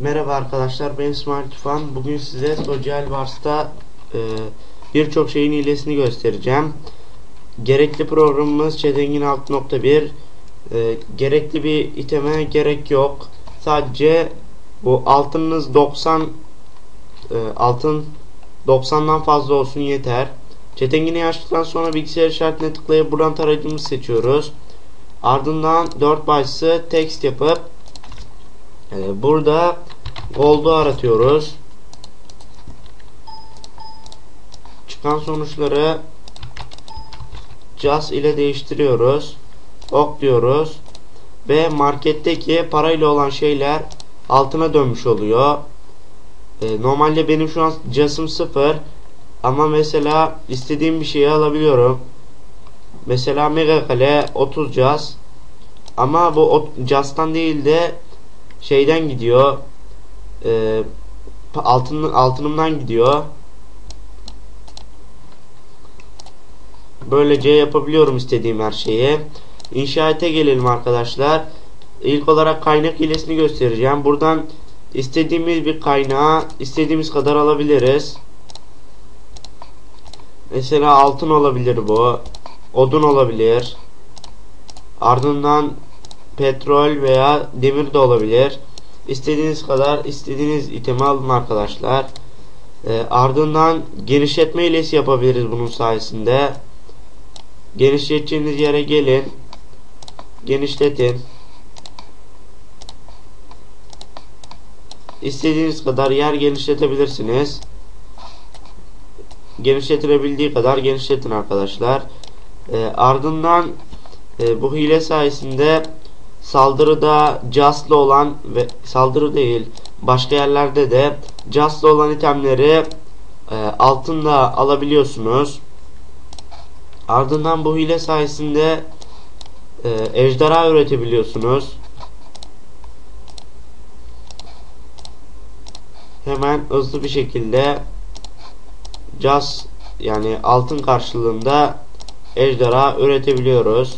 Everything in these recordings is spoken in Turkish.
Merhaba arkadaşlar ben İsmail Tufan. Bugün size Social Wars'ta e, birçok şeyin hilesini göstereceğim. Gerekli programımız Çetengin 6.1 e, Gerekli bir iteme gerek yok. Sadece bu altınınız 90 e, altın 90'dan fazla olsun yeter. Çetengini açtıktan sonra bilgisayar işaretine tıklayıp buradan tarayıcımızı seçiyoruz. Ardından 4 başlığı text yapıp e, burada gold'u aratıyoruz. Çıkan sonuçları just ile değiştiriyoruz. Ok diyoruz. Ve marketteki parayla olan şeyler altına dönmüş oluyor. E, normalde benim şu an jasım 0 ama mesela istediğim bir şeyi alabiliyorum. Mesela mega kale 30 jas ama bu jastan değil de şeyden gidiyor e, altın, altınımdan gidiyor. Böylece yapabiliyorum istediğim her şeyi. İnşaate gelelim arkadaşlar. İlk olarak kaynak hilesini göstereceğim. Buradan istediğimiz bir kaynağı istediğimiz kadar alabiliriz. Mesela altın olabilir bu. Odun olabilir. Ardından petrol veya demir de olabilir. İstediğiniz kadar istediğiniz itemi alın arkadaşlar. E, ardından genişletme hilesi yapabiliriz bunun sayesinde. Genişleteceğiniz yere gelin. Genişletin. İstediğiniz kadar yer genişletebilirsiniz. Genişletilebildiği kadar genişletin arkadaşlar. E, ardından e, bu hile sayesinde saldırıda Just'lı olan ve saldırı değil başka yerlerde de Just'lı olan itemleri e, altında alabiliyorsunuz. Ardından bu hile sayesinde e, ejderha üretebiliyorsunuz. Hemen hızlı bir şekilde Just yani altın karşılığında ejderha üretebiliyoruz.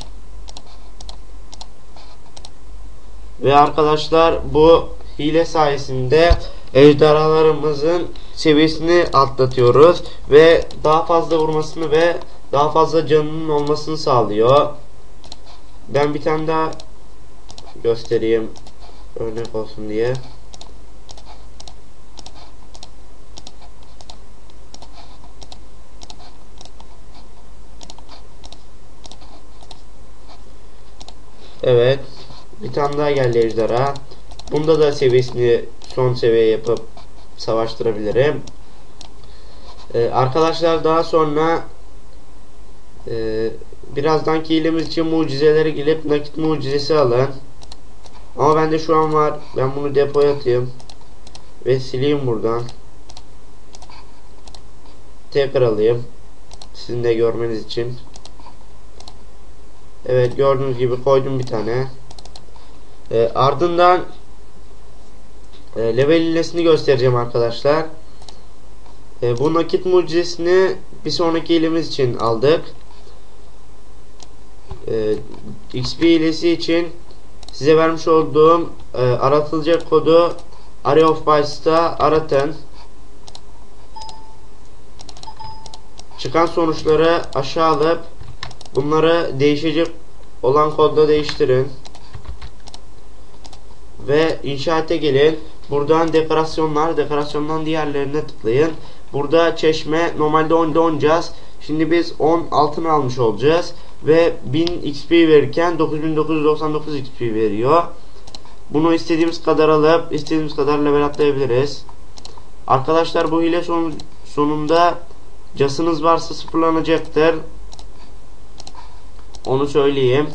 Ve arkadaşlar bu hile sayesinde ejderhalarımızın seviyesini atlatıyoruz ve daha fazla vurmasını ve daha fazla canının olmasını sağlıyor. Ben bir tane daha göstereyim örnek olsun diye. Evet. Bir tane daha geldi ejderha. Bunda da seviyesini son seviye yapıp savaştırabilirim. Ee, arkadaşlar daha sonra e, birazdan hilemiz için mucizelere gelip nakit mucizesi alın. Ama bende şu an var. Ben bunu depoya atayım. Ve sileyim buradan. Tekrar alayım. Sizin de görmeniz için. Evet gördüğünüz gibi koydum bir tane. E, ardından e, level hilesini göstereceğim arkadaşlar. E, bu nakit mucizesini bir sonraki ilimiz için aldık. E, XP hilesi için size vermiş olduğum e, aratılacak kodu Array of Bytes'ta aratın. Çıkan sonuçları aşağı alıp bunları değişecek olan kodla değiştirin ve inşaate gelin. Buradan dekorasyonlar, dekorasyondan diğerlerine tıklayın. Burada çeşme normalde 10'da 10 Şimdi biz 10 altın almış olacağız ve 1000 XP verirken 9999 XP veriyor. Bunu istediğimiz kadar alıp istediğimiz kadar level atlayabiliriz. Arkadaşlar bu hile son, sonunda casınız varsa sıfırlanacaktır. Onu söyleyeyim.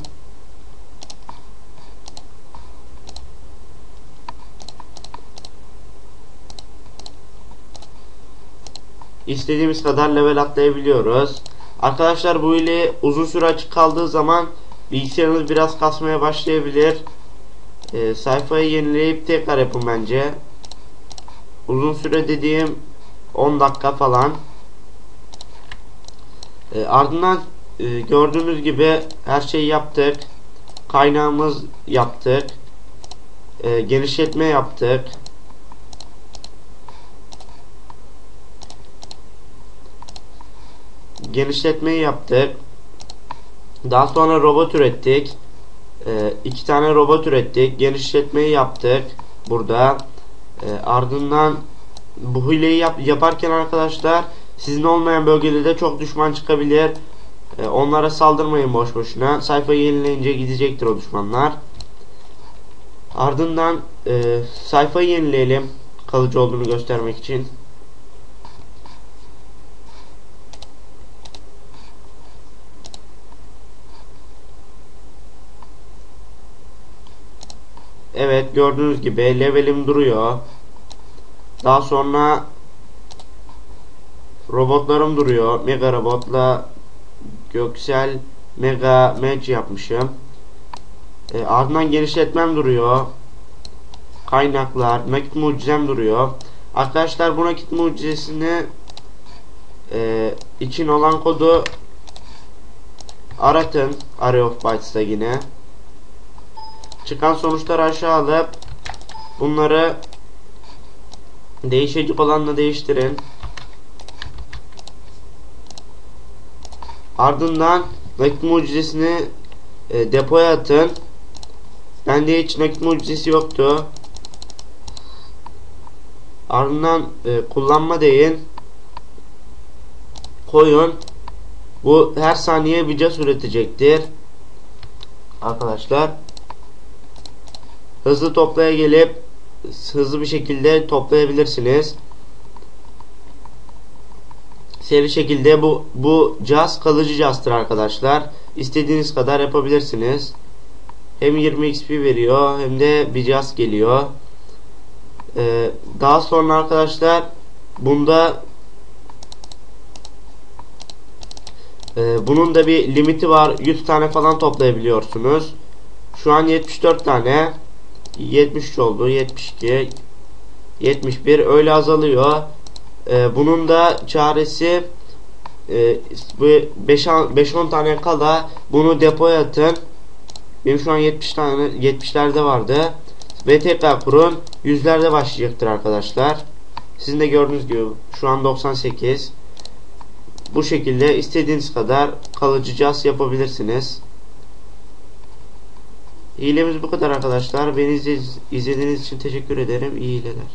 İstediğimiz kadar level atlayabiliyoruz. Arkadaşlar bu ile uzun süre açık kaldığı zaman bilgisayarınız biraz kasmaya başlayabilir. Ee, sayfayı yenileyip tekrar yapın bence. Uzun süre dediğim 10 dakika falan. Ee, ardından e, gördüğünüz gibi her şeyi yaptık. Kaynağımız yaptık. E, genişletme yaptık. Genişletmeyi yaptık. Daha sonra robot ürettik. Ee, iki tane robot ürettik. Genişletmeyi yaptık. Burada. Ee, ardından bu hileyi yap yaparken arkadaşlar sizin olmayan bölgede de çok düşman çıkabilir. Ee, onlara saldırmayın boş boşuna. Sayfayı yenileyince gidecektir o düşmanlar. Ardından e, sayfayı yenileyelim. Kalıcı olduğunu göstermek için. Evet gördüğünüz gibi levelim duruyor. Daha sonra robotlarım duruyor. Mega robotla Göksel Mega Match yapmışım. E, ardından genişletmem duruyor. Kaynaklar, nakit mucizem duruyor. Arkadaşlar bu nakit mucizesini e, için olan kodu aratın. Array of Bytes'ta yine. Çıkan sonuçları aşağı alıp bunları değişecek olanla değiştirin. Ardından nakit mucizesini e, depoya atın. Bende hiç nakit mucizesi yoktu. Ardından e, kullanma deyin. Koyun. Bu her saniye bir cas üretecektir. Arkadaşlar. Hızlı toplaya gelip hızlı bir şekilde toplayabilirsiniz. Seri şekilde bu bu caz kalıcı cazdır arkadaşlar. İstediğiniz kadar yapabilirsiniz. Hem 20 XP veriyor hem de bir caz geliyor. Ee, daha sonra arkadaşlar bunda e, bunun da bir limiti var. 100 tane falan toplayabiliyorsunuz. Şu an 74 tane 73 oldu 72 71 öyle azalıyor. Ee, bunun da çaresi e, bu 5-10 tane kala bunu depoya atın. Benim şu an 70 tane 70'lerde vardı. Ve tekrar kurun yüzlerde başlayacaktır arkadaşlar. Sizin de gördüğünüz gibi şu an 98 bu şekilde istediğiniz kadar kalıcı cas yapabilirsiniz Hilemiz bu kadar arkadaşlar. Beni izlediğiniz için teşekkür ederim. İyi hileler.